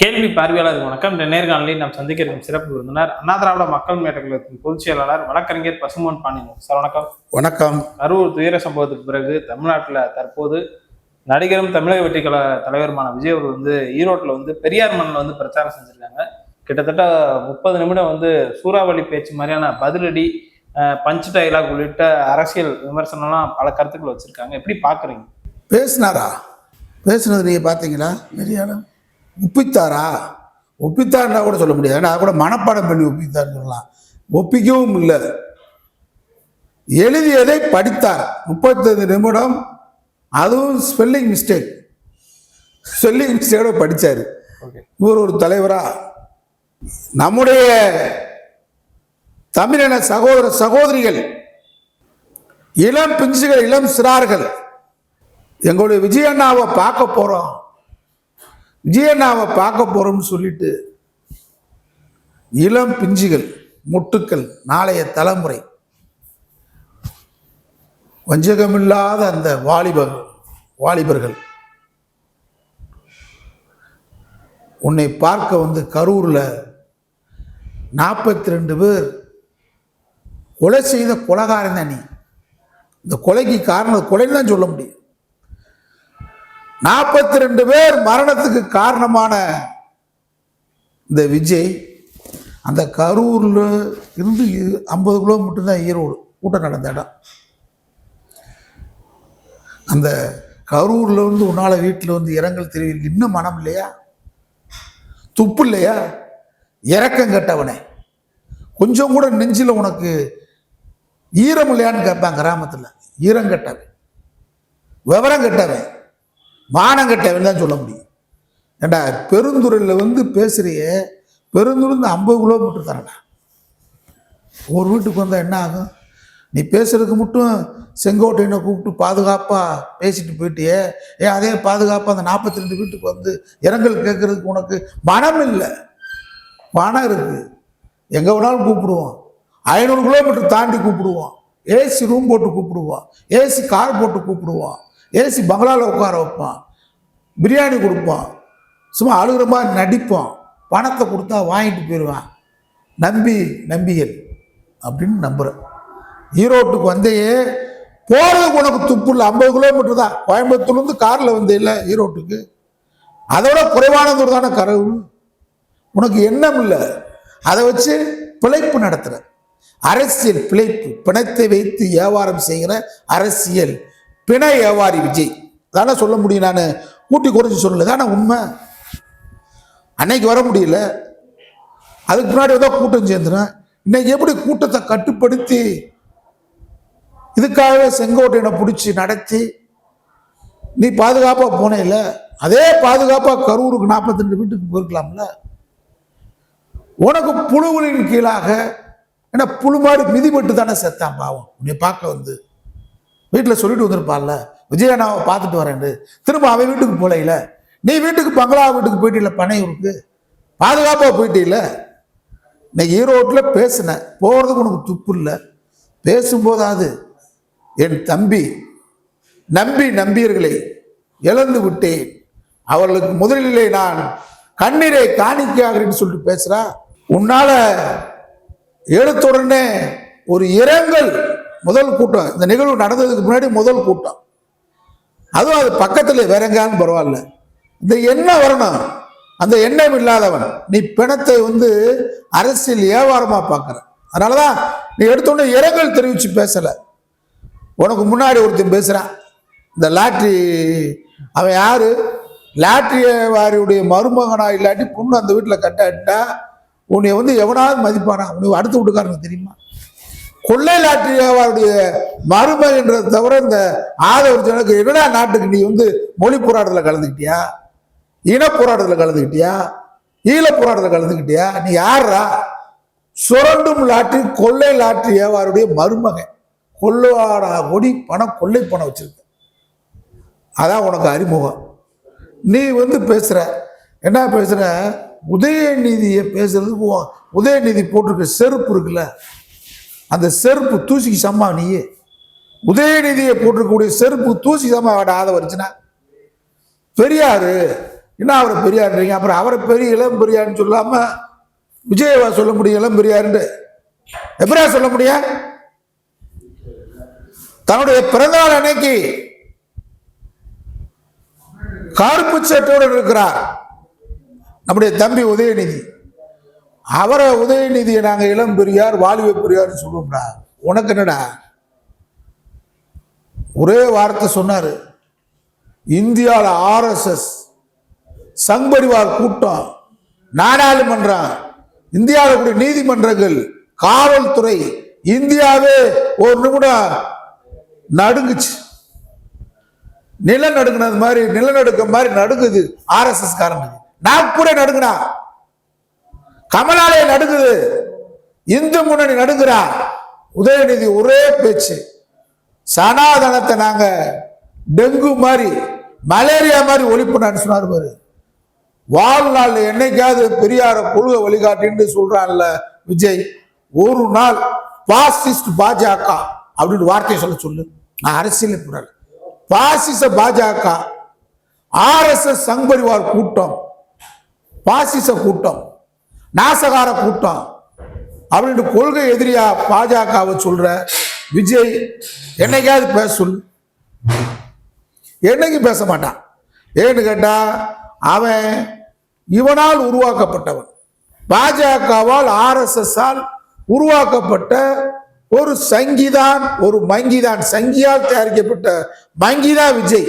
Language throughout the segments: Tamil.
கேள்வி பார்வையாளர் வணக்கம். இந்த நேர்காணலில் நாம் சந்திக்க இருக்கும் சிறப்பு விருந்தினர் அண்ணா திராவிட மக்கள் முன்னேற்ற கழகத்தின் பொதுச் செயலாளர் வழக்கறிஞர் பசுமன் பாண்டியன். சார் வணக்கம். வணக்கம். கரூர் துயர சம்பவத்துக்கு பிறகு தமிழ்நாட்டில் தற்போது நடிகரும் தமிழக வெற்றி கழக தலைவருமான விஜய் அவர்கள் வந்து ஈரோட்டில் வந்து பெரியார் மண்ணில் வந்து பிரச்சாரம் செஞ்சிருக்காங்க. கிட்டத்தட்ட முப்பது நிமிடம் வந்து சூறாவளி பேச்சு மாதிரியான பதிலடி பஞ்ச் டைலாக் உள்ளிட்ட அரசியல் விமர்சனம்லாம் பல கருத்துக்கள் வச்சிருக்காங்க. எப்படி பாக்குறீங்க? பேசினாரா? பேசுனது நீங்கள் பார்த்தீங்களா? பெரியார? ஒப்பித்தாரா? ஒப்பித்தார்னா கூட சொல்ல முடியாது. நான் கூட மனப்பாடம் பண்ணி ஒப்பித்தார்னு சொல்லலாம். ஒப்பிக்கவும் இல்லை. எழுதியதை படித்தார். முப்பத்தைந்து நிமிடம் அதுவும் ஸ்பெல்லிங் மிஸ்டேக் ஸ்பெல்லிங் மிஸ்டேக்கோட படித்தார் இவர் ஒரு தலைவரா? நம்முடைய தமிழின சகோதர சகோதரிகள் இளம் பிஞ்சுகள் இளம் சிறார்கள் எங்களுடைய விஜயண்ணாவை பார்க்க போறோம். விஜயண்ணாவை பார்க்க போகிறோம்னு சொல்லிட்டு இளம் பிஞ்சுகள் முட்டுக்கள் நாளைய தலைமுறை. வஞ்சகமில்லாத அந்த வாலிபர் வாலிபர்கள். உன்னை பார்க்க வந்து கரூரில் நாற்பத்தி ரெண்டு பேர் கொலை செய்த கொலகாரன் தான் நீ. இந்த கொலைக்கு காரணம் கொலைன்னு தான் சொல்ல முடியும். நாற்பத்தி ரெண்டு பேர் மரணத்துக்கு காரணமான இந்த விஜய் அந்த கரூரில் இருந்து ஐம்பது கிலோமீட்டர் தான் ஈரோடு கூட்டம் நடந்த இடம். அந்த கரூரில் வந்து உன்னால் வீட்டில் வந்து இரங்கல் தெரிவிக்க இன்னும் மனம் இல்லையா? துப்பு இல்லையா? இறக்கம் கெட்டவனே. கொஞ்சம் கூட நெஞ்சில் உனக்கு ஈரம் இல்லையான்னு கேட்பான் கிராமத்தில். ஈரம் கெட்டவன். விவரம் கெட்டவன். மானங்கட்டவன் தான் சொல்ல முடியும். ஏண்டா பெருந்துறையில் வந்து பேசுகிறிய பெருந்துறைந்து ஐம்பது கிலோமீட்டர் தரடா ஒரு வீட்டுக்கு வந்தால் என்ன ஆகும்? நீ பேசுறதுக்கு மட்டும் செங்கோட்டையனை கூப்பிட்டு பாதுகாப்பாக பேசிட்டு போயிட்டியே. ஏன் அதே பாதுகாப்பாக அந்த நாற்பத்தி ரெண்டு வீட்டுக்கு வந்து இரங்கல் கேட்கறதுக்கு உனக்கு மனம் இல்லை. பணம் இருக்கு. எங்கே வேணாலும் கூப்பிடுவோம். ஐநூறு கிலோமீட்டர் தாண்டி கூப்பிடுவோம். ஏசி ரூம் போட்டு கூப்பிடுவோம். ஏசி கார் போட்டு கூப்பிடுவோம். ஏசி பங்களாவில் உட்கார வைப்பான். பிரியாணி கொடுப்போம் சும்மா அழுகிற மாதிரி நடிப்போம் பணத்தை கொடுத்தா வாங்கிட்டு போயிடுவான். நம்பி நம்பிகள் அப்படின்னு நம்புகிறேன் ஈரோட்டுக்கு வந்தையே போகிறதுக்கு உனக்கு துப்பு இல்லை. ஐம்பது கிலோமீட்டர் தான். கோயம்புத்தூர்லேருந்து காரில் வந்தே இல்லை ஈரோட்டுக்கு. அதோட குறைவான தூரம் தானே கரவு உனக்கு எண்ணம் இல்லை. அதை வச்சு பிழைப்பு நடத்துகிற அரசியல் பிழைப்பு. பிணத்தை வைத்து வியாபாரம் செய்கிற அரசியல். பிணை வியாபாரி விஜய். தானே சொல்ல முடியும் நான்? கூட்டி குறைச்சி சொல்லல. தானே உண்மை? அன்னைக்கு வர முடியல. அதுக்கு முன்னாடி ஏதோ கூட்டம் சேர்ந்துனேன் இன்னைக்கு எப்படி கூட்டத்தை கட்டுப்படுத்தி இதுக்காகவே செங்கோட்டையனை பிடிச்சி நடத்தி நீ பாதுகாப்பாக போனேல? அதே பாதுகாப்பாக கரூருக்கு நாற்பத்தெண்டு வீட்டுக்கு போயிருக்கலாம்ல? உனக்கு புழுவுகளின் கீழாக ஏன்னா புழு மாடு மிதிப்பட்டு தானே செத்தான் பாவம்? உன்னை பார்க்க வந்து. வீட்டில் சொல்லிட்டு வந்திருப்பான்ல விஜயண்ணாவை பார்த்துட்டு வரேன்னு திரும்ப அவன் வீட்டுக்கு போலையில. நீ வீட்டுக்கு பங்களா வீட்டுக்கு போயிட்டில பனையூருக்கு பாதுகாப்பாக போயிட்டீல இன்னைக்கு ஈரோட்டில் பேசினேன் போகிறதுக்கு உனக்கு துப்பு இல்லை. பேசும்போதாவது என் தம்பி நம்பி நம்பியர்களை இழந்து விட்டேன். அவர்களுக்கு முதலிலே நான் கண்ணீரை காணிக்காகிறேன்னு சொல்லிட்டு பேசுகிறா உன்னால் எழுத்துடனே ஒரு இரங்கல் முதல் கூட்டம். இந்த நிகழ்வு நடந்ததுக்கு முன்னாடி முதல் கூட்டம். அதுவும் அது பக்கத்தில் வேற எங்கேயாலும் பரவாயில்ல. இந்த எண்ணம் வரணும். அந்த எண்ணம் இல்லாதவன். நீ பிணத்தை வந்து அரசியல் வியாபாரமாக பார்க்குற. அதனாலதான் நீ எடுத்தோடனே இரங்கல் தெரிவித்து பேசலை. உனக்கு முன்னாடி ஒருத்தன் பேசுகிறான் இந்த லாட்ரி அவன் யார்? லாட்ரி வாரியுடைய மருமகனா இல்லாட்டி பொண்ணு அந்த வீட்டில் கட்டாட்டா உன்னை வந்து எவனாவது மதிப்பானா? உனக்கு அடுத்த வீட்டுக்காரனுக்கு தெரியுமா? கொள்ளை லாட்ரி வியாபாரியுடைய தவிர இந்த ஆதரவு என்னடா நாட்டுக்கு நீ வந்து மொழி போராட்டத்தில் கலந்துக்கிட்டியா? இன போராட்டத்தில் கலந்துக்கிட்டியா? ஈழ போராட்டத்தில் கலந்துக்கிட்டியா? நீ யாரா சுரண்டும் லாட்டி கொள்ளை லாட்ரி ஏவாருடைய மருமகன். கொள்ளாடா கொடி பணம் கொள்ளை பணம் வச்சிருக்க. அதான் உனக்கு அறிமுகம். நீ வந்து பேசுற. என்ன பேசுற? உதயநிதியை பேசுறதுக்கு உதயநிதி போட்டிருக்க செருப்பு இருக்குல்ல அந்த செருப்பு தூசிக்கு சம்மா நீயே. உதயநிதியை போட்டிருக்கக்கூடிய செருப்பு தூசி சம்மா வாட ஆத வருச்சுன்னா பெரியாரு என்ன அவரை பெரியார்ன்றீங்க? அப்புறம் அவரை பெரிய இளம் பெரியார்னு சொல்லாம விஜயவா சொல்ல முடியும் இளம் பெரியார்ன்ட்டு. எப்படியா சொல்ல முடியும்? தன்னுடைய பிறந்தநாள் அன்னைக்கு கருப்பு சட்டோடு இருக்கிறார். நம்முடைய தம்பி உதயநிதி. அவரை உதயநிதியை நாங்கள் இளம் பெரியார் வாலிப பெரியார்னு சொல்லுவோம்டா உனக்கு என்னடா? ஒரே வார்த்தை சொன்னார். இந்தியாவில் ஆர்எஸ்எஸ் சங்பரிவார் கூட்டம் நாடாளுமன்றம் இந்தியாவில் கூட நீதிமன்றங்கள் காவல்துறை இந்தியாவே ஒரு நிமிடம் நடுங்குச்சு. நிலநடுங்கினது மாதிரி நிலநடுக்கம் மாதிரி நடுங்குது ஆர்எஸ்எஸ் காரனுக்கு நாக்பூரே நடுங்கினா. கமலாலய நடுங்குது. இந்து முன்னணி நடுங்குறா உதயநிதி ஒரே பேச்சு. சனாதனத்தை நாங்க டெங்கு மாதிரி மலேரியா மாதிரி ஒழிப்புனான்னு சொன்னார் பாரு. வாழ்நாள் என்னைக்காவது பெரியார கொள்கை வழிகாட்டின்னு சொல்றான்ல விஜய் ஒரு நாள் பாசிஸ்ட் பாஜக அப்படின்னு வார்த்தையை சொல்ல சொல்லு. நான் அரசியல் போறேன் பாசிச பாஜக ஆர்எஸ்எஸ் சங் பரிவார் கூட்டம் பாசிச கூட்டம். நாசகார கூட்டம் அப்படின்ட்டு கொள்கை எதிரியா பாஜகவை சொல்ற விஜய் என்னைக்காவது பேச சொல் என்னைக்கும் பேச மாட்டான். ஏன்னு கேட்டா அவன் இவனால் உருவாக்கப்பட்டவன். பாஜகவால் ஆர்எஸ்எஸ்ஸால் உருவாக்கப்பட்ட ஒரு சங்கிதான் ஒரு மங்கிதான். சங்கியால் தயாரிக்கப்பட்ட மங்கிதான் விஜய்.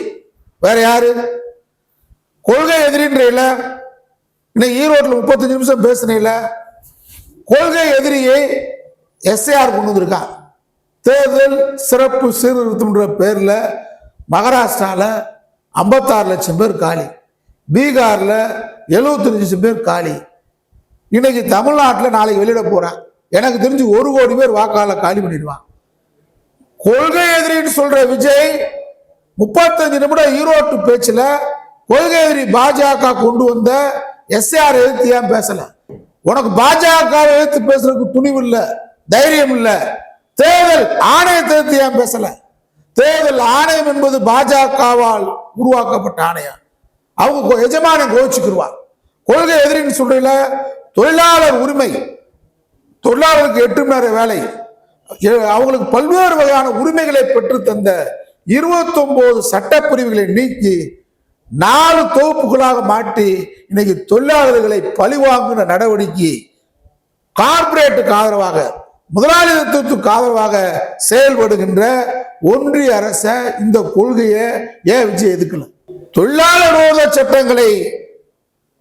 வேற யாரு? கொள்கை எதிரின்ற இன்னைக்கு ஈரோட்டில் முப்பத்தஞ்சு நிமிஷம் பேசுனீல கொள்கை எதிரியை எஸ்ஏஆர் கொண்டு வந்திருக்கான் தேர்தல் சிறப்பு சீர்திருத்தம்ன்ற பேரில் மகாராஷ்டிராவில் ஐம்பத்தாறு லட்சம் பேர் காலி. பீகாரில் எழுபத்தஞ்சு லட்சம் பேர் காலி. இன்னைக்கு தமிழ்நாட்டில் நாளைக்கு வெளியிட போகிறேன் எனக்கு தெரிஞ்சு ஒரு கோடி பேர் வாக்காளர் காலி பண்ணிடுவான். கொள்கை எதிரின்னு சொல்ற விஜய் முப்பத்தஞ்சு நிமிடம் ஈரோட்டு பேச்சில் கொள்கை எதிரி பாஜக கொண்டு வந்த எஸ்ஆர் எதிர்த்து ஏன் பேசல? உனக்கு பாஜக எதிர்த்து பேசுறதுக்கு துணிவு இல்ல தைரியம் இல்ல. தேர்தல் ஆணையத்தை எதிர்த்து ஏன் பேசல? தேர்தல் ஆணையம் என்பது பாஜகவால் உருவாக்கப்பட்ட ஆணையம். அவங்க எஜமான எஜமானன் கோவிச்சுக்கிடுவான் கொள்கை எதிரின்னு சொல்றீல தொழிலாளர் உரிமை. தொழிலாளருக்கு எட்டு மணி நேர வேலை. அவங்களுக்கு பல்வேறு வகையான உரிமைகளை பெற்று தந்த 29 சட்டப்பிரிவுகளை நீக்கி நாலு தொகுப்புகளாக மாட்டி இன்னைக்கு தொழிலாளர்களை பழிவாங்குகிற நடவடிக்கை கார்ப்பரேட்டுக்கு ஆதரவாக முதலாளித்துவத்துக்கு ஆதரவாக செயல்படுகின்ற ஒன்றிய அரச இந்த கொள்கையை ஏன் விஜய் எதுக்கல தொழிலாளர் விரோத சட்டங்களை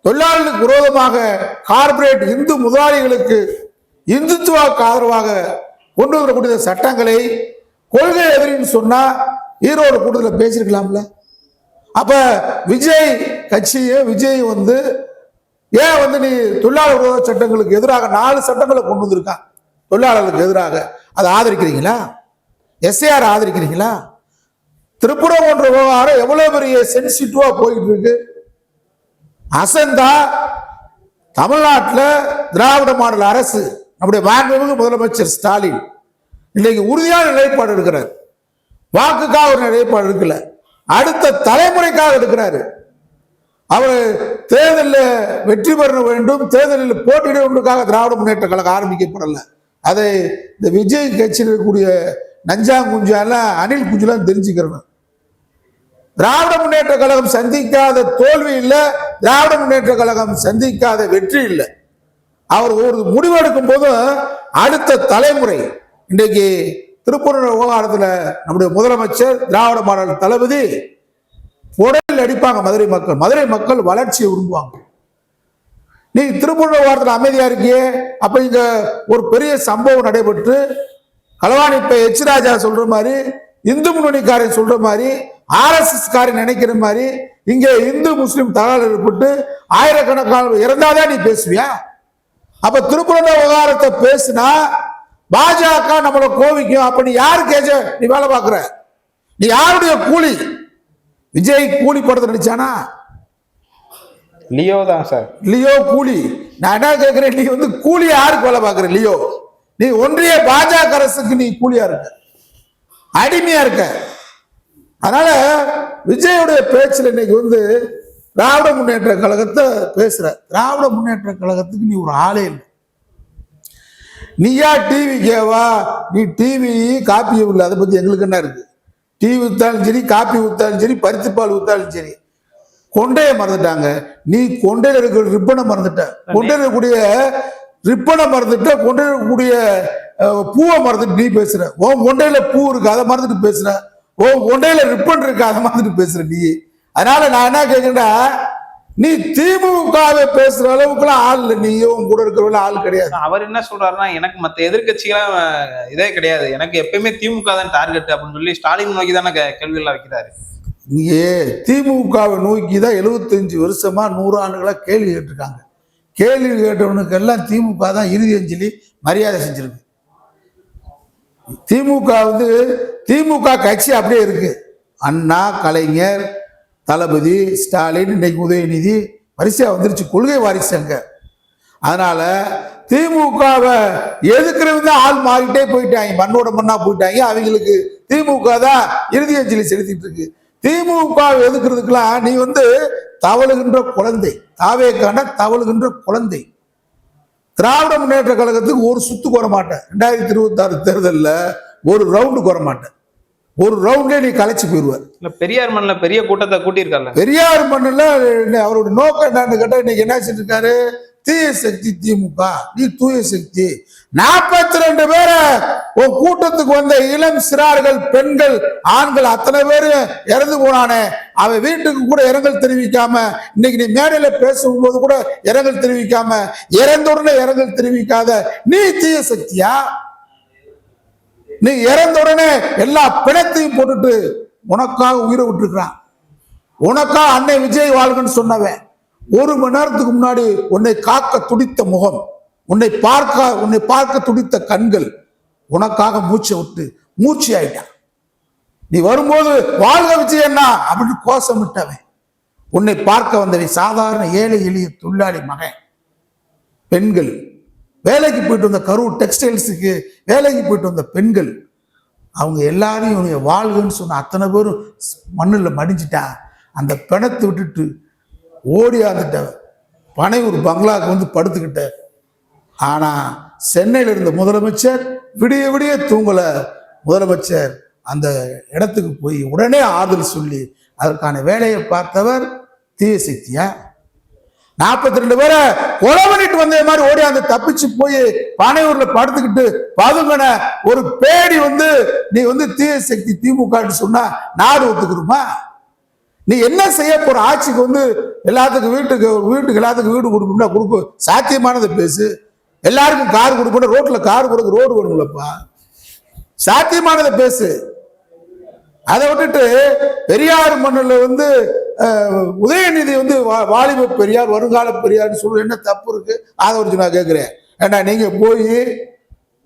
தொழிலாளர்களுக்கு விரோதமாக கார்ப்பரேட் இந்து முதலாளிகளுக்கு இந்துத்துவாக்கு ஆதரவாக கொண்டு வரக்கூடிய சட்டங்களை கொள்கை எதிரின்னு சொன்னா ஈரோடு கூட்டத்தில் பேசியிருக்கலாம்ல? அப்ப விஜய் கட்சியை விஜய் வந்து ஏன் வந்து நீ தொழிலாளர் விரோத சட்டங்களுக்கு எதிராக நாலு சட்டங்களை கொண்டு வந்திருக்கான் தொழிலாளர்களுக்கு எதிராக. அதை ஆதரிக்கிறீங்களா? எஸ்ஏஆர் ஆதரிக்கிறீங்களா? திருப்புரம் போன்ற விவகாரம் எவ்வளவு பெரிய சென்சிட்டிவா போயிட்டு இருக்கு அசந்தா தமிழ்நாட்டில் திராவிட மாடல் அரசு நம்முடைய மாண்புமிகு முதலமைச்சர் ஸ்டாலின் இன்னைக்கு உறுதியான நிலைப்பாடு எடுக்கிறார். வாக்குக்காக ஒரு நிலைப்பாடு எடுக்கல. அடுத்த தலைமுறைக்காக எடுக்கிறாரு. அவர் தேர்தலில் வெற்றி பெற வேண்டும் தேர்தலில் போட்டியிட வேண்டுக்காக திராவிட முன்னேற்ற கழகம் ஆரம்பிக்கப்படல. அதை இந்த விஜய் கட்சியில் இருக்கக்கூடிய நஞ்சாங்குஞ்சால அனில் குஞ்சுலாம் தெரிஞ்சுக்கிறேன் திராவிட முன்னேற்ற கழகம் சந்திக்காத தோல்வி இல்லை திராவிட முன்னேற்ற கழகம் சந்திக்காத வெற்றி இல்லை. அவர் ஒரு முடிவெடுக்கும் போதும் அடுத்த தலைமுறை இன்றைக்கு திருப்பூர் விவகாரத்தில் நம்முடைய முதலமைச்சர் திராவிட மாடல் தளபதி உடலில் அடிப்பாங்க மதுரை மக்கள். மதுரை மக்கள் வளர்ச்சியை விரும்புவாங்க நீ திருப்பூர் விவகாரத்தில் அமைதியா இருக்கியே? அப்ப இங்க ஒரு பெரிய சம்பவம் நடைபெற்று களவாணி இப்ப எச் ராஜா சொல்ற மாதிரி இந்து முன்னணிக்காரன் சொல்ற மாதிரி ஆர்எஸ்எஸ் காரன் நினைக்கிற மாதிரி இங்க இந்து முஸ்லீம் தகவல் ஏற்பட்டு ஆயிரக்கணக்கான இறந்தாதான் நீ பேசுவியா? அப்ப திருப்புரண விவகாரத்தை பேசினா பாஜக நம்மளை கோவிக்கும். அப்ப நீ யாருக்கு ஏஜ நீ வேலை பார்க்கிற. நீ யாருடைய கூலி? விஜய் கூலி படத்தை நடிச்சானா லியோ தான் சார். லியோ கூலி. நான் என்ன கேட்கிறேன் நீ வந்து கூலி யாருக்கு வேலை பார்க்குற லியோ? நீ ஒன்றிய பாஜக அரசுக்கு நீ கூலியா இருக்க. அடிமையா இருக்க. அதனால விஜயோடைய பேச்சில் இன்னைக்கு வந்து திராவிட முன்னேற்ற கழகத்தை பேசுற. திராவிட முன்னேற்ற கழகத்துக்கு நீ ஒரு ஆளே இல்லை. நீயா டிவி கேவா நீ டிவி காப்பி இல்லை அதை பத்தி எங்களுக்கு என்ன இருக்கு? டீ ஊத்தாலும் சரி காப்பி ஊத்தாலும் சரி பருத்திப்பால் ஊத்தாலும் சரி. கொண்டையை மறந்துட்டாங்க. நீ கொண்டையில இருக்கிற ரிப்பனை மறந்துட்ட. கொண்டையில இருக்கக்கூடிய ரிப்பனை மறந்துட்ட. கொண்டையில இருக்கக்கூடிய பூவை மறந்துட்டு நீ பேசுற. உன் கொண்டையில பூ இருக்கு அதை மறந்துட்டு பேசுற. உன் கொண்டையில ரிப்பன் இருக்கு அதை மறந்துட்டு பேசுற நீ. அதனால நான் என்ன கேட்கிறேன்டா நீ திமுகவை பேசுற அளவுக்குலாம் ஆள் இல்லை. நீ உன் கூட இருக்கிறவங்க ஆள் கிடையாது. அவர் என்ன சொல்றாருன்னா எனக்கு மத்த எதிர்கட்சிகளாம் இதே கிடையாது. எனக்கு எப்பயுமே திமுக தான் டார்கெட் அப்படின்னு சொல்லி ஸ்டாலின் நோக்கி தானே கே- கேள்வியெல்லாம் வைக்கிறாரு. நீயே திமுகவை நோக்கி தான் எழுபத்தஞ்சு வருஷமா நூறு ஆண்டுகளா கேள்வி கேட்டிருக்காங்க. கேள்வி கேட்டவனுக்கு எல்லாம் திமுக தான் இறுதி அஞ்சலி மரியாதை செஞ்சிருக்கு. திமுக வந்து திமுக கட்சி அப்படியே இருக்கு. அண்ணா கலைஞர் தளபதி ஸ்டாலின் இன்னைக்கு உதயநிதி வரிசையாக வந்துருச்சு. கொள்கை வாரிசுங்க அதனால திமுகவை எதுக்குறவங்க தான் ஆள் மாறிட்டே போயிட்டாங்க. மண்ணோட மண்ணா போயிட்டாங்க. அவங்களுக்கு திமுக தான் இறுதி அஞ்சலி செலுத்திட்டு இருக்கு. திமுக எதுக்குறதுக்கெல்லாம் நீ வந்து தவழுகின்ற குழந்தை. தாவேக்கான தவழுகின்ற குழந்தை. திராவிட முன்னேற்ற கழகத்துக்கு ஒரு சுத்து வர மாட்டேன் ரெண்டாயிரத்தி இருபத்தாறு தேர்தலில் ஒரு ரவுண்டுக்கு வர மாட்டேன் ஒரு ரவுண்டே நீ கலைச்சு போயிடுவார் இல்ல பெரியார் மண்ணில பெரிய கூட்டத்தை கூட்டியிருக்காருல்ல. பெரியார் மண்ணில் அவருடைய நோக்கம் என்னன்னு கேட்டா இன்னைக்கு என்ன செஞ்சிருக்காரு தீய சக்தி திமுக. நீ தூய சக்தி. நாற்பத்தி ரெண்டு பேரை உன் கூட்டத்துக்கு வந்த இளம் சிறார்கள் பெண்கள் ஆண்கள் அத்தனை பேரும் இறந்து போனானே. அவன் வீட்டுக்கு கூட இரங்கல் தெரிவிக்காம இன்னைக்கு நீ மேடையில பேசும்போது கூட இரங்கல் தெரிவிக்காம இறந்த உடனே இரங்கல் தெரிவிக்காத நீ தீய சக்தியா? நீ இறந்த உடனே எல்லா பிணத்தையும் போட்டுட்டு உனக்காக உயிரை விட்டுருக்கிறான். உனக்கா அன்னை விஜய் வாழ்கன்னு சொன்னவன். ஒரு மணி நேரத்துக்கு முன்னாடி உன்னை காக்க துடித்த முகம் உன்னை பார்க்க உன்னை பார்க்க துடித்த கண்கள் உனக்காக மூச்சை விட்டு மூச்சு ஆயிட்டான் நீ வரும்போது வாழ்க விஜய் என்ன அப்படின்னு கோஷமிட்டவன். உன்னை பார்க்க வந்தவை சாதாரண ஏழை எளிய தொழிலாளி மகன். பெண்கள் வேலைக்கு போயிட்டு வந்த கரூர் டெக்ஸ்டைல்ஸுக்கு வேலைக்கு போயிட்டு வந்த பெண்கள் அவங்க எல்லாரையும் இவனுடைய வாழ்கன்னு சொன்ன அத்தனை பேரும் மண்ணில் மடிஞ்சிட்டா அந்த பிணத்தை விட்டுட்டு ஓடியாந்துட்ட பனை ஒரு பங்களாவுக்கு வந்து படுத்துக்கிட்ட. ஆனால் சென்னையில் இருந்த முதலமைச்சர் விடிய விடிய தூங்கலை. முதலமைச்சர் அந்த இடத்துக்கு போய் உடனே ஆறுதல் சொல்லி அதற்கான வேலையை பார்த்தவர் தீய சக்தியா? நாற்பத்தி ரெண்டு பேரை கொலை பண்ணிட்டு வந்த மாதிரி ஓடி அந்த தப்பிச்சு போய் பானையூர்ல படுத்துக்கிட்டு பதுங்கன ஒரு பேடி வந்து நீ வந்து தீய சக்தி திமுக சொன்னா நாடு ஒத்துக்கிறோமா நீ என்ன செய்ய போற? ஆட்சிக்கு வந்து எல்லாத்துக்கும் வீட்டுக்கு வீட்டுக்கு எல்லாத்துக்கும் வீடு கொடுக்கணும்னா கொடுக்க. சாத்தியமானதை பேசு. எல்லாருக்கும் கார் கொடுக்கணும். ரோட்ல கார் கொடுக்க ரோடு வேணுங்களப்பா சாத்தியமானதை பேசு. அதை விட்டுட்டு பெரியார் மண்ணில் வந்து உதயநிதி வந்து வாலிப பெரியார் வருங்கால பெரியார்னு சொல்ற என்ன தப்பு இருக்கு? அதை வச்சு நான் கேட்குறேன் ஏன்னா நீங்க போய்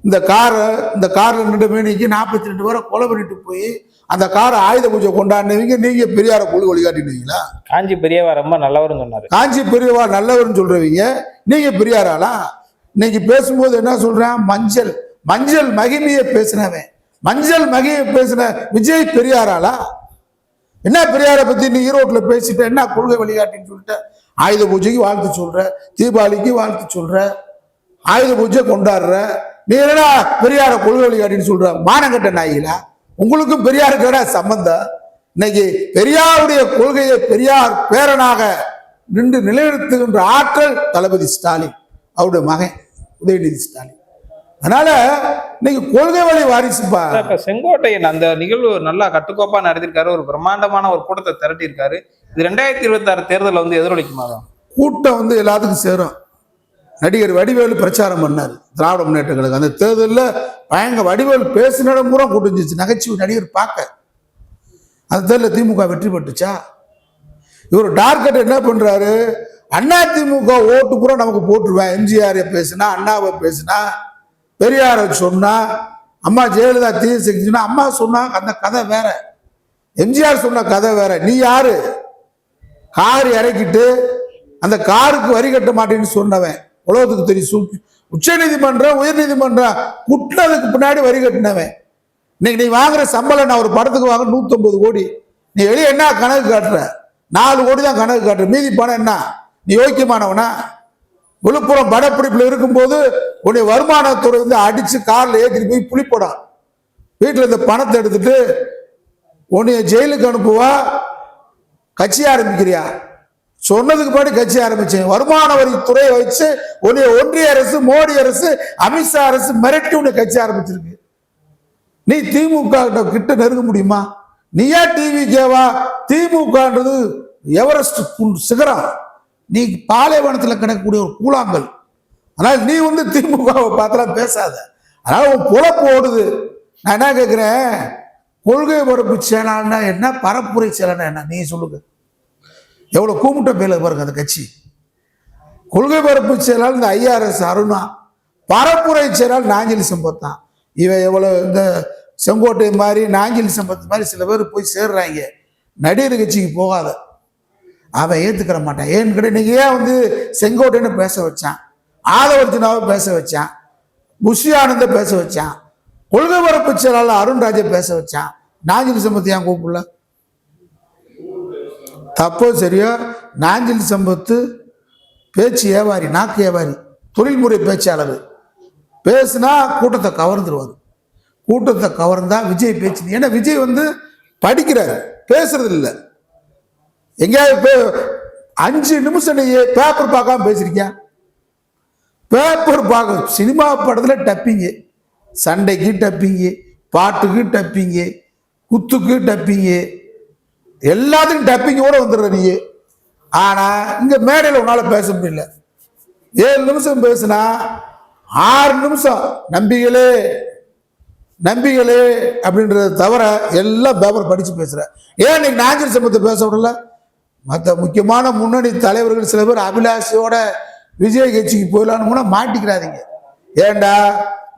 இந்த காரை இந்த காரில் நின்று மேனிக்கு நாற்பத்தி ரெண்டு பேரை கொலை பண்ணிட்டு போய் அந்த காரை ஆயுத பூஜை கொண்டாடினவங்க நீங்க பெரியாரை கொள்ளு வழிகாட்டினீங்களா? காஞ்சி பெரியவா ரொம்ப நல்லவர்னு சொன்னாரு. காஞ்சி பெரியவா நல்லவர்னு சொல்றவங்க நீங்க பெரியாராளா? இன்னைக்கு பேசும்போது என்ன சொல்றேன்? மஞ்சள் மஞ்சள் மகிமையை பேசினவன். மஞ்சள் மகையை பேசின விஜய் பெரியாராளா என்ன பெரியாரை பத்தி நீ ஈரோட்டில் பேசிட்ட? என்ன கொள்கை வழிகாட்டின்னு சொல்லிட்ட? ஆயுத பூஜைக்கு வாழ்த்து சொல்ற தீபாவளிக்கு வாழ்த்து சொல்ற ஆயுத பூஜை கொண்டாடுற. நீ என்னடா பெரியார கொள்கை வழிகாட்டின்னு சொல்ற? மானங்கட்ட நாயிலா? உங்களுக்கும் பெரியாருக்கு என்ன சம்பந்தம்? இன்னைக்கு பெரியாருடைய கொள்கையை பெரியார் பேரனாக நின்று நிலைநிறுத்துகின்ற ஆற்றல் தளபதி ஸ்டாலின் அவருடைய மகன் உதயநிதி ஸ்டாலின். அதனால இன்னைக்கு கொள்கை வழி வாரிசுப்பா. இப்ப செங்கோட்டையன் அந்த நிகழ்வு நல்லா கட்டுக்கோப்பா நடத்திருக்காரு ஒரு பிரம்மாண்டமான ஒரு கூட்டத்தை திரட்டி இருக்காரு இது ரெண்டாயிரத்தி இருபத்தி ஆறு தேர்தலில் வந்து எதிரொலிக்குமா? கூட்டம் வந்து எல்லாத்துக்கும் சேரும். நடிகர் வடிவேலு பிரச்சாரம் பண்ணார். திராவிட முன்னேற்ற கழகம் அந்த தேர்தலில் பயங்க வடிவேலு பேசின இடம் பூரா கூட்டம் இருந்துச்சு. நகைச்சுவை நடிகர் பார்க்க. அந்த தேர்தலில் திமுக வெற்றி பெற்றுச்சா? இவர் டார்கெட் என்ன பண்றாரு? அண்ணா திமுக ஓட்டு பூரா நமக்கு போட்டுருவேன் எம்ஜிஆர் பேசுனா அண்ணாவை பேசுனா பெரியாருக்கு சொன்னா அம்மா ஜெயலலிதா தீய செஞ்சுன்னா அம்மா சொன்னா அந்த கதை வேற. எம்ஜிஆர் சொன்ன கதை வேற. நீ யாரு? கார் இறக்கிட்டு அந்த காருக்கு வரி கட்ட மாட்டேன்னு சொன்னவன். உலகத்துக்கு தெரியும் உச்ச நீதிமன்றம் உயர் நீதிமன்றம் குட்டினதுக்கு பின்னாடி வரி கட்டினவன். இன்னைக்கு நீ வாங்குற சம்பளம் நான் ஒரு படத்துக்கு வாங்க நூத்தொன்பது கோடி. நீ வெளியே என்ன கணக்கு காட்டுற? நாலு கோடி தான் கணக்கு காட்டுற. மீதி பணம் என்ன? நீ யோக்கியமானவனா? விழுப்புரம் படப்பிடிப்பில் இருக்கும்போது உன்னை வருமானத்துறை வந்து அடித்து காரில் ஏற்றிட்டு போய் புளிப்படம் வீட்டில் இந்த பணத்தை எடுத்துட்டு உன்னைய ஜெயிலுக்கு அனுப்புவா. கட்சி ஆரம்பிக்கிறியா? சொன்னதுக்கு முன்னாடி கட்சி ஆரம்பிச்சேன். வருமான வரித்துறையை வச்சு உன்னைய ஒன்றிய அரசு மோடி அரசு அமித்ஷா அரசு மிரட்டி உன்னை கட்சி ஆரம்பிச்சிருக்கு. நீ திமுக கிட்ட நெருங்க முடியுமா? நீயா டிவிகேவா திமுகன்றது எவரெஸ்ட் சிகரம். நீ பாலைவனத்தில் கிடக்கக்கூடிய ஒரு கூழாங்கல். ஆனால் நீ வந்து திமுகவை பார்த்தலாம் பேசாத. அதனால் உன் பொழப்பு ஓடுது நான் என்ன கேட்குறேன் கொள்கை பரப்பு செயலாளர்னா என்ன? பரப்புரை செயலாளர்னா என்ன? நீ சொல்லுங்க. எவ்வளோ கூமுட்ட பேல பாருங்க அந்த கட்சி. கொள்கை பரப்பு செயலாளர் இந்த ஐஆர்எஸ் அருணா பரப்புரை செயலாளர் நாஞ்சில் சம்பத் தான் இவன் எவ்வளோ இந்த செங்கோட்டை மாதிரி நாஞ்சில் சம்பத் மாதிரி சில பேர் போய் சேர்றாங்க. நடிகர் கட்சிக்கு போகாத. அவன் ஏற்றுக்கிற மாட்டான். ஏன்னு கேட்டால் நீங்கள் ஏன் வந்து செங்கோட்டைன்னு பேச வச்சான்? ஆதவர்த்தினாவை பேச வச்சான். புஷி ஆனந்த பேச வச்சான். கொள்கை பரப்பு செயலாளர் அருண்ராஜை பேச வச்சான். நாஞ்சில் சம்பத்து ஏன் கூப்பிடல? தப்போ சரியோ? நாஞ்சில் சம்பத்து பேச்சு ஏவாரி நாக்கு ஏவாரி தொழில்முறை பேச்சாளர் பேசுனா கூட்டத்தை கவர்ந்துருவார். கூட்டத்தை கவர்ந்தா விஜய் பேச்சு ஏன்னா விஜய் வந்து படிக்கிறாரு பேசுறது இல்லை எங்கேயாவது இப்போ அஞ்சு நிமிஷம் நீ பேப்பர் பார்க்காம பேசியிருக்கியா பேப்பர் பார்க்க சினிமா படத்தில் டப்பிங்கு சண்டைக்கு டப்பிங்கு பாட்டுக்கு டப்பிங்கு குத்துக்கு டப்பிங்கு எல்லாத்துக்கும் டப்பிங்கோடு வந்துடுற நீ. ஆனால் இங்கே மேடையில் உன்னால் பேச முடியல. ஏழு நிமிஷம் பேசுனா ஆறு நிமிஷம். நம்பிகளே நம்பிகளே அப்படின்றத தவிர எல்லாம் பேப்பர் படித்து பேசுகிறேன் ஏன் நீங்கள் நாஞ்சல் சம்பத்தை பேச விடல? மற்ற முக்கியமான முன்னணி தலைவர்கள் சில பேர் அபிலாஷையோட விஜய் கட்சிக்கு போயிடலான்னு கூட மாட்டிக்கிறாதீங்க. ஏண்டா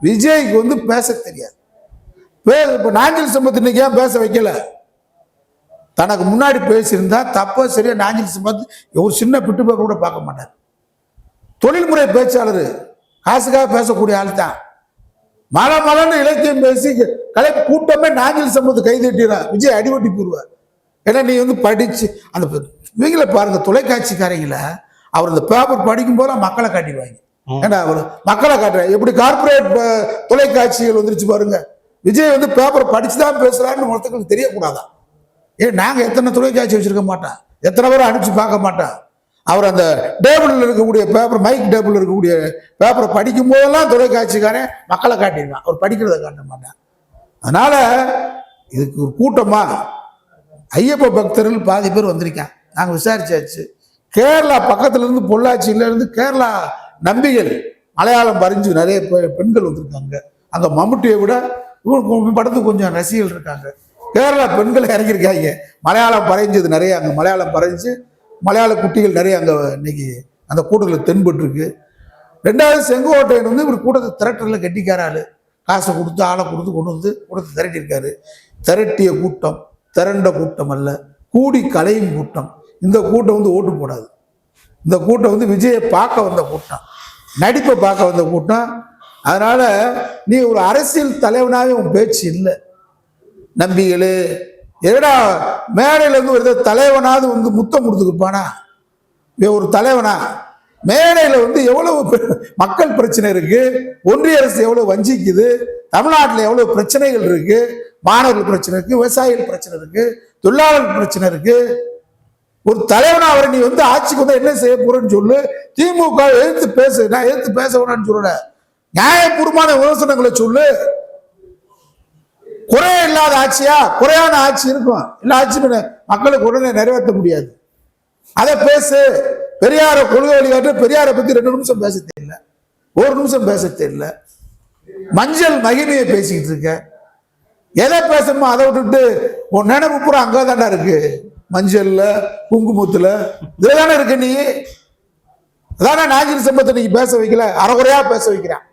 விஜய்க்கு வந்து பேச தெரியாது. இப்போ நாஞ்சல் சம்பத் இன்னைக்கு ஏன் பேச வைக்கல? தனக்கு முன்னாடி பேசியிருந்தா தப்போ சரியா நாஞ்சில் சம்பத் ஒரு சின்ன பிட்டு கூட பார்க்க மாட்டார். தொழில்முறை பேச்சாளர் காசுக்காக பேசக்கூடிய ஆள் தான் மல மலன்னு இலக்கியம் பேசி கலை கூட்டமே நாஞ்சில் சம்பத் கைதட்டிடுறான் விஜய் அடிவட்டி போடுவார் ஏன்னா நீ வந்து படிச்சு அந்த இவங்களை பாருங்க தொலைக்காட்சிக்காரங்கள அவர் இந்த பேப்பர் படிக்கும் போது மக்களை காட்டிடுவாங்க. ஏன்னா அவர் மக்களை காட்டுறாங்க எப்படி கார்பரேட் தொலைக்காட்சிகள் வந்துருச்சு பாருங்க. விஜய் வந்து பேப்பர் படிச்சு தான் பேசுறாருன்னு ஒருத்தங்களுக்கு தெரியக்கூடாதா? ஏன் நாங்கள் எத்தனை தொலைக்காட்சி வச்சிருக்க மாட்டோம். எத்தனை பேர் அனுப்பிச்சு பார்க்க மாட்டோம். அவர் அந்த டேபிளில் இருக்கக்கூடிய பேப்பர் மைக் டேபிளில் இருக்கக்கூடிய பேப்பரை படிக்கும் போதெல்லாம் தொலைக்காட்சிக்காரன் மக்களை காட்டியிருக்கான் அவர் படிக்கிறத காட்ட மாட்டான். அதனால இதுக்கு ஒரு கூட்டமா ஐயப்ப பக்தர்கள் பாதி பேர் வந்திருக்கான் நாங்கள் விசாரிச்சாச்சு. கேரளா பக்கத்துலேருந்து பொள்ளாச்சியிலேருந்து கேரளா நம்பிகள் மலையாளம் பறிஞ்சு நிறைய பெ- பெண்கள் வந்திருக்காங்க. அந்த மம்முட்டியை விட இவங்க படத்துக்கு கொஞ்சம் ரசிகர்கள் இருக்காங்க. கேரளா பெண்கள் இறங்கியிருக்காங்க. மலையாளம் பறைஞ்சது நிறைய அங்கே மலையாளம் பறைஞ்சு மலையாள குட்டிகள் நிறைய அங்கே இன்னைக்கு அந்த கூட்டத்தில் தென்பட்டுருக்கு. ரெண்டாவது செங்கோட்டையன் வந்து இவர் கூட்டத்தை திரட்டல கட்டிக்காராரு காசை கொடுத்து ஆளை கொடுத்து கொண்டு வந்து கூட்டத்தை திரட்டியிருக்காரு. திரட்டிய கூட்டம் திரண்ட கூட்டம் அல்ல கூடி கலையும் கூட்டம். இந்த கூட்டம் வந்து ஓட்டு போடாது. இந்த கூட்டம் வந்து விஜயை பார்க்க வந்த கூட்டம். நடிப்பை பார்க்க வந்த கூட்டம். அதனால் நீ ஒரு அரசியல் தலைவனாவே உன் பேச்சு இல்லை. நம்பிகள் எடா மேடையிலேருந்து ஒரு தலைவனாவது வந்து முத்தம் கொடுத்துருப்பானா இவன் ஒரு தலைவனா? மேடையில் வந்து எவ்வளவு பெ- மக்கள் பிரச்சனை இருக்குது ஒன்றிய அரசு எவ்வளோ வஞ்சிக்குது? தமிழ்நாட்டில் எவ்வளோ பிரச்சனைகள் இருக்குது மாணவர்கள் பிரச்சனை இருக்குது விவசாயிகள் பிரச்சனை இருக்குது தொழிலாளர்கள் பிரச்சனை இருக்குது ஒரு தலைவனா அவரை நீ வந்து ஆட்சிக்கு வந்து என்ன செய்ய போறேன்னு சொல்லு. திமுக எழுத்து எதிர்த்து பேசு. நான் எதிர்த்து பேச வேணாம்னு சொல்லல. நியாயபூர்வமான விமர்சனங்களை சொல்லு. குறைய இல்லாத ஆட்சியா? குறையான ஆட்சி இருக்கும். இல்ல ஆட்சி மக்களுக்கு உடனே நிறைவேற்ற முடியாது. அதை பேசு. பெரியார கொள்கை வழிகாட்டு பெரியாரை பத்தி ரெண்டு நிமிஷம் பேச தெரியல. ஒரு நிமிஷம் பேச தெரியல. மஞ்சள் மகிமையை பேசிக்கிட்டு இருக்க. எதை பேசணுமோ அதை விட்டுட்டு உன் நினைவு பூரா அங்கே இருக்கு. மஞ்சள்ல குங்குமத்துல இதுல தானே இருக்கு நீ? அதான நாஞ்சில் சம்பத்தை நீங்க பேச வைக்கல? அறகுறையா பேச வைக்கிறேன்.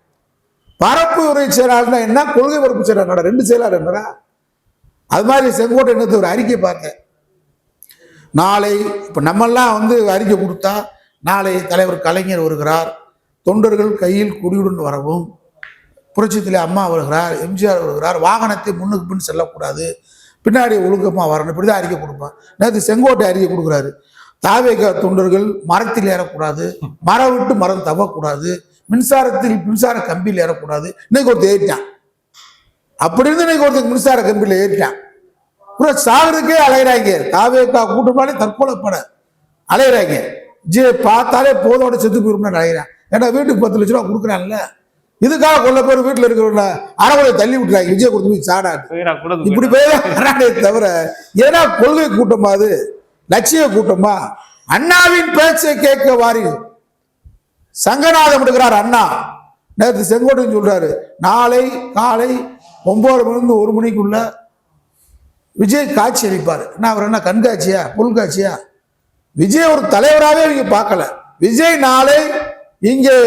பரப்பு உரை செயலாளர்னா என்ன? கொள்கை பரப்பு செயலாளர் ரெண்டு செயலாளர் அது மாதிரி செங்கோட்டை என்னத்து ஒரு அறிக்கை பார்த்தேன் நாளை இப்போ நம்மெல்லாம் வந்து அறிக்கை கொடுத்தா நாளை தலைவர் கலைஞர் வருகிறார். தொண்டர்கள் கையில் குடியுடன் வரவும். புரட்சித்திலே அம்மா வருகிறார் எம்ஜிஆர் வருகிறார். வாகனத்தை முன்னுக்கு பின் செல்லக்கூடாது. பின்னாடி ஒழுக்கமாக வரணும். இப்படி தான் அறிக்கை கொடுப்பேன். நேற்று செங்கோட்டை அறிக்கை கொடுக்குறாரு. தாவேக தொண்டர்கள் மரத்தில் ஏறக்கூடாது. மரம் விட்டு மரம் தவக்கூடாது. மின்சாரத்தில் மின்சார கம்பியில் ஏறக்கூடாது. இன்னைக்கு ஒருத்தர் ஏறிட்டான். அப்படி இருந்து இன்னைக்கு ஒருத்தர் மின்சார கம்பியில் ஏறிட்டான். அப்புறம் சாகிறதுக்கே அலையிறாங்க. தாவேக்கா கூட்டம்னாலே தற்கொலை பட. அலையிறாங்க. ஜே பார்த்தாலே போதோட செத்து போயிரும்னு நினைக்கிறேன் ஏன்னா வீட்டுக்கு பத்து லட்ச ரூபா கொடுக்குறான்ல? இதுக்காக கொள்ள பேர் வீட்டில் இருக்கிறவங்க அறவலை தள்ளி விட்டுறாங்க. விஜய் கொடுத்து போய் கூட இப்படி போய் தவிர ஏன்னா கொள்கை கூட்டமா அது? லட்சிய கூட்டமா? அண்ணாவின் பேச்சை கேட்க வாரி. சங்கநாதம் எடுக்கிறார் அண்ணா. நேற்று செங்கோட்டையன் சொல்றாரு நாளை காலை ஒன்பது மணிலிருந்து ஒரு மணிக்குள்ள விஜய் காட்சி அளிப்பார். என்ன அவர் என்ன கண்காட்சியா பொருள்காட்சியா? விஜய் ஒரு தலைவராகவே இங்க பார்க்கல. விஜய் நாளை இங்கே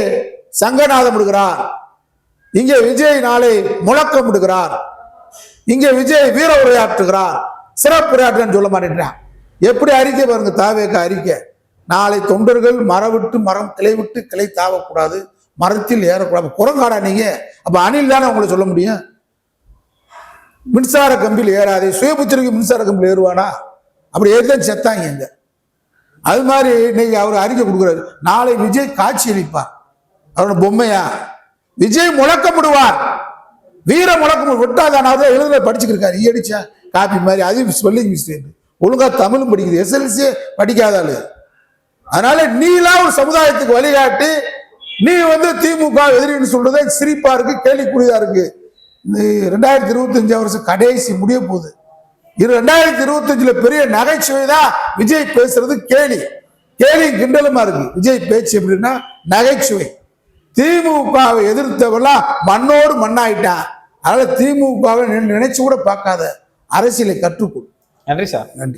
சங்கநாதம் விடுகிறார். இங்கே விஜய் நாளை முழக்கம் விடுகிறார். இங்கே விஜய் வீர உரையாற்றுகிறார். சிறப்பு உரையாற்றுன்னு சொல்ல மாட்டேங்கிறான் எப்படி அறிக்கை பாருங்க தாவேக்க அறிக்கை. நாளை தொண்டர்கள் மரம் விட்டு மரம் கிளை விட்டு கிளை தாவக்கூடாது மரத்தில் ஏறக்கூடாது. குரங்காடா நீங்க. அப்ப அணில் தானே உங்களை சொல்ல முடியும்? மின்சார கம்பியில் ஏறாதே. சுயபுத்திரிக்கு மின்சார கம்பியில் ஏறுவானா? அப்படி ஏறிதான் செத்தாங்க இங்க. அது மாதிரி இன்னைக்கு அவர் அறிக்கை கொடுக்குறாரு. நாளை விஜய் காட்சி அளிப்பார். அவரோட பொம்மையா? விஜய் முழக்கமிடுவார். வீர முழக்கம் விட்டாதான் அவர் எழுதுல படிச்சுக்கிருக்காரு. ஈயடிச்சா காப்பி மாதிரி அது ஸ்பெல்லிங் மிஸ்டேக். ஒழுங்கா தமிழும் படிக்குது. எஸ்எல்சியே படிக்காத ஆளு. அதனால நீலாம் ஒரு சமுதாயத்துக்கு வழிகாட்டி நீ வந்து திமுக எதிரின்னு சொல்றதே சிரிப்பா இருக்கு கேள்விக்குரியதா இருக்கு. இந்த ரெண்டாயிரத்தி இருபத்தஞ்சு வருஷம் கடைசி முடிய போகுது. இது ரெண்டாயிரத்தி இருபத்தஞ்சுல பெரிய நகைச்சுவை தான் விஜய் பேசுறது கேலி. கேலி கிண்டலுமா இருக்கு. விஜய் பேச்சு எப்படின்னா நகைச்சுவை. திமுகவை எதிர்த்தவெல்லாம் மண்ணோடு மண்ணாயிட்டான் அதனால திமுகவை நினைச்சு கூட பார்க்காத அரசியலை கற்றுக்கொள். நன்றி சார். நன்றி.